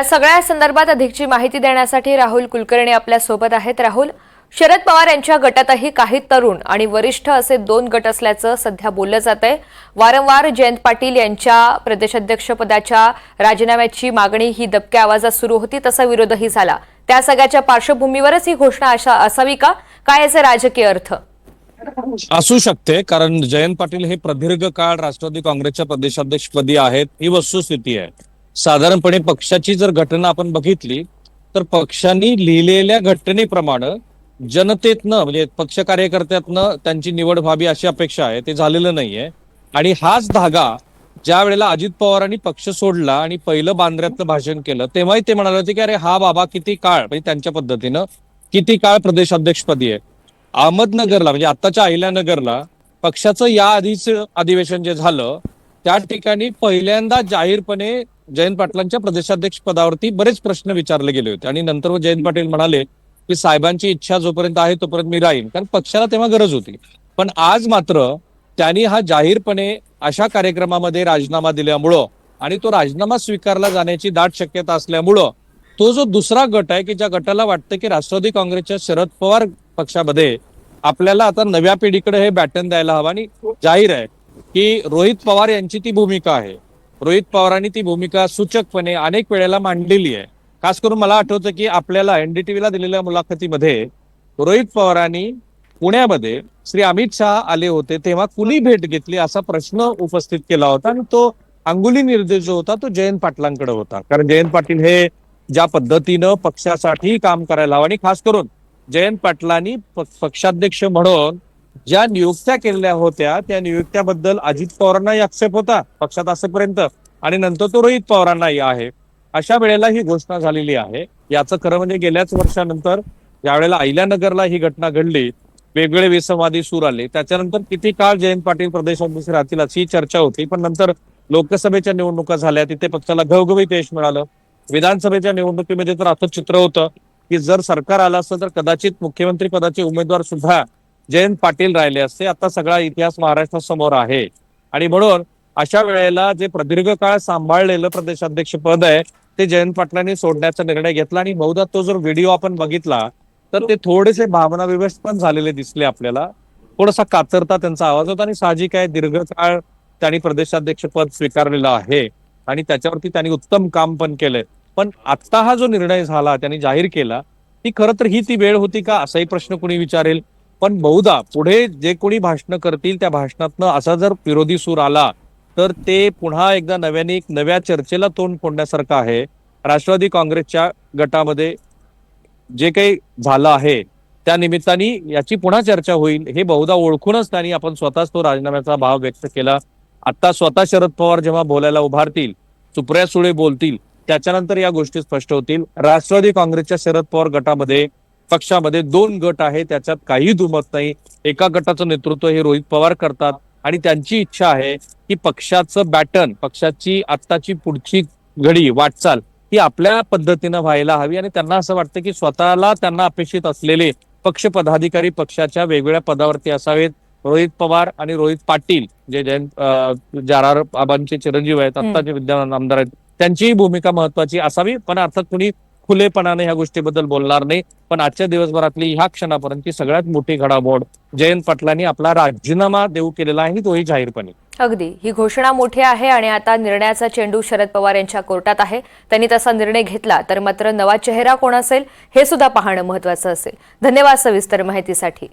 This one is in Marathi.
या सगळ्या संदर्भात अधिकची माहिती देण्यासाठी राहुल कुलकर्णी आपल्यासोबत आहेत. राहुल शरद पवार यांच्या गटातही काही तरुण आणि वरिष्ठ असे दोन गट असल्याचं सध्या बोललं जात आहे वारंवार जयंत पाटील यांच्या प्रदेशाध्यक्षपदाच्या राजीनाम्याची मागणी ही दबक्या आवाजात सुरू होती तसा विरोधही झाला. त्या सगळ्याच्या पार्श्वभूमीवरच ही घोषणा अशा असावी का? काय याचे राजकीय अर्थ? असू शकते कारण जयंत पाटील हे प्रदीर्घ काळ राष्ट्रवादी काँग्रेसच्या प्रदेशाध्यक्षपदी आहेत. ही वस्तुस्थिती आहे. साधारणपणे पक्षाची जर घटना आपण बघितली तर पक्षांनी लिहिलेल्या घटनेप्रमाणे जनतेतनं म्हणजे पक्ष कार्यकर्त्यातनं त्यांची निवड व्हावी अशी अपेक्षा आहे ते झालेलं नाहीये. आणि हाच धागा ज्या वेळेला अजित पवारांनी पक्ष सोडला आणि पहिलं बांद्र्यातलं भाषण केलं तेव्हाही ते म्हणाले होते की अरे हा बाबा किती काळ म्हणजे त्यांच्या पद्धतीनं किती काळ प्रदेशाध्यक्षपदी आहे. अहमदनगरला म्हणजे आत्ताच्या अहिल्यानगरला पक्षाचं या आधीच अधिवेशन जे झालं त्या ठिकाणी पहिल्यांदा जाहीरपणे जयंत पाटलांच्या प्रदेशाध्यक्ष पदावरती बरेच प्रश्न विचारले गेले होते. आणि नंतर जयंत पाटील म्हणाले की साहेबांची इच्छा जोपर्यंत आहे तोपर्यंत मी राहीन. कारण पक्षाला तेव्हा गरज होती. पण आज मात्र त्यांनी हा जाहीरपणे अशा कार्यक्रमामध्ये राजीनामा दिल्यामुळं आणि तो राजीनामा स्वीकारला जाण्याची दाट शक्यता असल्यामुळं तो जो दुसरा गट आहे की ज्या गटाला वाटतं की राष्ट्रवादी काँग्रेसच्या शरद पवार पक्षामध्ये आपल्याला आता नव्या पिढीकडे हे बॅटन द्यायला हवं आणि जाहीर आहे की रोहित पवार यांची ती भूमिका आहे. रोहित पवारांनी ती भूमिका सूचकपणे अनेक वेळेला मांडलेली आहे. खास करून मला आठवतं की आपल्याला एनडीटीव्हीला दिलेल्या मुलाखतीमध्ये रोहित पवारांनी पुण्यामध्ये श्री अमित शहा आले होते तेव्हा कुणी भेट घेतली असा प्रश्न उपस्थित केला होता आणि तो अंगुली निर्देश जो होता तो जयंत पाटलांकडे होता. कारण जयंत पाटील हे ज्या पद्धतीनं पक्षासाठी काम करायला हवं आणि खास करून जयंत पाटलांनी प- पक्षाध्यक्ष म्हणून ज्या नियुक्त्या केलेल्या होत्या त्या नियुक्त्याबद्दल अजित पवारांनाही आक्षेप होता पक्षात असेपर्यंत. आणि नंतर तो रोहित पवारांनाही आहे. अशा वेळेला ही घोषणा झालेली आहे. याचं खरं म्हणजे गेल्याच वर्षानंतर ज्यावेळेला अहिल्यानगरला ही घटना घडली वेगवेगळे विसंवादी सूर आले. त्याच्यानंतर किती काळ जयंत पाटील प्रदेशाध्यक्ष राहतील अशी चर्चा होती. पण नंतर लोकसभेच्या निवडणुका झाल्या तिथे पक्षाला घवघवीत यश मिळालं. विधानसभेच्या निवडणुकीमध्ये तर असं चित्र होतं की जर सरकार आलं असतं तर कदाचित मुख्यमंत्री पदाचे उमेदवार सुद्धा जयंत पाटील राहिले असते. आता सगळा इतिहास महाराष्ट्रासमोर आहे. आणि म्हणून अशा वेळेला जे प्रदीर्घ काळ सांभाळलेलं प्रदेशाध्यक्ष पद आहे ते जयंत पाटलांनी सोडण्याचा निर्णय घेतला. आणि बहुधा तो जर व्हिडिओ आपण बघितला तर ते थोडेसे भावनाविवश पण झालेले दिसले आपल्याला. थोडासा कातरता त्यांचा आवाज होता आणि साहजिक आहे दीर्घकाळ त्यांनी प्रदेशाध्यक्ष पद स्वीकारलेलं आहे. आणि त्याच्यावरती त्यांनी उत्तम काम पण केलंय. पण आता हा जो निर्णय झाला त्यांनी जाहीर केला ती खरं तर ही ती वेळ होती का? असाही प्रश्न कुणी विचारेल? पण बहुधा पुढे जे कोणी भाषणं करतील त्या भाषणातनं असा जर विरोधी सूर आला तर ते पुन्हा एकदा नव्याने एक नव्या चर्चेला तोंड फोडण्यासारखं आहे. राष्ट्रवादी काँग्रेसच्या गटामध्ये जे काही झालं आहे त्या निमित्ताने याची पुन्हा चर्चा होईल. हे बहुधा ओळखूनच त्यांनी आपण स्वतःच तो राजीनाम्याचा भाव व्यक्त केला. आता स्वतः शरद पवार जेव्हा बोलायला उभारतील सुप्रिया सुळे बोलतील त्याच्यानंतर या गोष्टी स्पष्ट होतील. राष्ट्रवादी काँग्रेसच्या शरद पवार गटामध्ये पक्षामध्ये दोन गट आहे त्याच्यात काही दुमत नाही. एका गटाचं नेतृत्व हे रोहित पवार करतात आणि त्यांची इच्छा आहे की पक्षाचं बॅटन पक्षाची आत्ताची पुढची घडी वाटचाल ही आपल्या पद्धतीनं व्हायला हवी आणि त्यांना असं वाटतं की स्वतःला त्यांना अपेक्षित असलेले पक्ष पदाधिकारी पक्षाच्या वेगवेगळ्या पदावरती असावेत. रोहित पवार आणि रोहित पाटील जे जयंत जारार बाबांचे चिरंजीव आहेत आत्ताचे विद्यमान आमदार आहेत त्यांचीही भूमिका महत्वाची असावी. पण अर्थात कुणी खुलेपणाने ह्या गोष्टीबद्दल बोलणार नाही. पण आजच्या दिवसभरातली ह्या क्षणापर्यंतची सगळ्यात मोठी घडामोड जयंत पाटलांनी आपला राजीनामा देऊ केलेला आहे तोही जाहीरपणे. अगदी. ही घोषणा मोठी आहे आणि आता निर्णयाचा चेंडू शरद पवार यांच्या कोर्टात आहे. त्यांनी तसा निर्णय घेतला तर मात्र नवा चेहरा कोण असेल हे सुद्धा पाहणं महत्वाचं असेल. धन्यवाद सविस्तर माहितीसाठी.